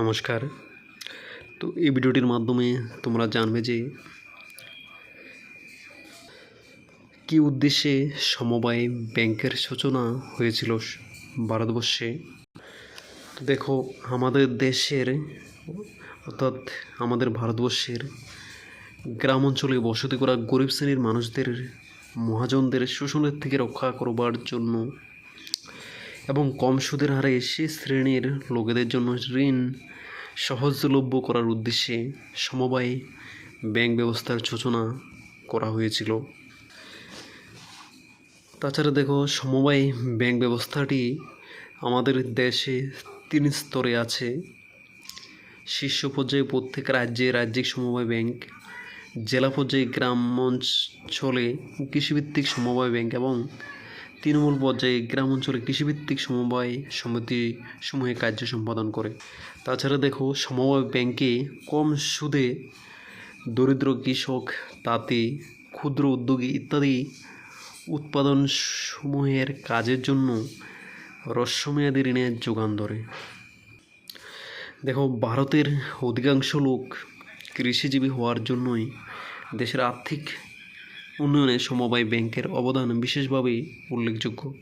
নমস্কার। তো এই ভিডিওটির মাধ্যমে তোমরা জানবে যে কী উদ্দেশ্যে সমবায় ব্যাংকের সূচনা হয়েছিল ভারতবর্ষে। দেখো, আমাদের দেশের, অর্থাৎ আমাদের ভারতবর্ষের গ্রাম অঞ্চলে বসতি করা গরিব শ্রেণির মানুষদের, মহাজনদের শোষণের থেকে রক্ষা করবার জন্য এবং কম সুদের হারে সে শ্রেণির লোকেদের জন্য ঋণ সহজলভ্য করার উদ্দেশ্যে সমবায় ব্যাংক ব্যবস্থার সূচনা করা হয়েছিল। তাছাড়া দেখো, সমবায় ব্যাংক ব্যবস্থাটি আমাদের দেশে তিন স্তরে আছে। শীর্ষ পর্যায়ে প্রত্যেক রাজ্যে রাজ্যিক সমবায় ব্যাংক, জেলা পর্যায়ে গ্রাম অঞ্চলে কৃষিভিত্তিক সমবায় ব্যাংক এবং তৃণমূল পর্যায়ে গ্রাম অঞ্চলে কৃষিভিত্তিক সমবায় সমিতি সমূহে কার্য সম্পাদন করে। তাছাড়া দেখো, সমবায় ব্যাংকে কম সুদে দরিদ্র কৃষক, তাঁতি, ক্ষুদ্র উদ্যোগী ইত্যাদি উৎপাদন সমূহের কাজের জন্য হ্রস্বমেয়াদী ঋণের যোগান ধরে। দেখো, ভারতের অধিকাংশ লোক কৃষিজীবী হওয়ার জন্যই দেশের আর্থিক উন্নয়নে সমবায় ব্যাংকের অবদান বিশেষভাবে উল্লেখযোগ্য।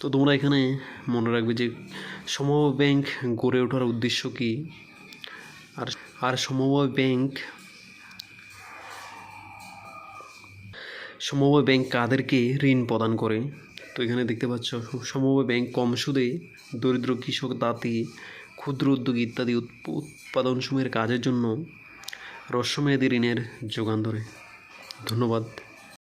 তো তোমরা এখানে মনে রাখবে যে সমবায় ব্যাংক গড়ে ওঠার উদ্দেশ্য কী? আর আর সমবায় ব্যাংক সমবায় ব্যাংক কাদেরকে ঋণ প্রদান করে? তো এখানে দেখতে পাচ্ছ, সমবায় ব্যাংক কম সুদে দরিদ্র কৃষক তাঁতি ক্ষুদ্র উদ্যোগ ইত্যাদি উৎপ- উৎপাদন সমূহের কাজের জন্য হ্রস্বমেয়াদী ঋণের যোগান ধরে। ধন্যবাদ।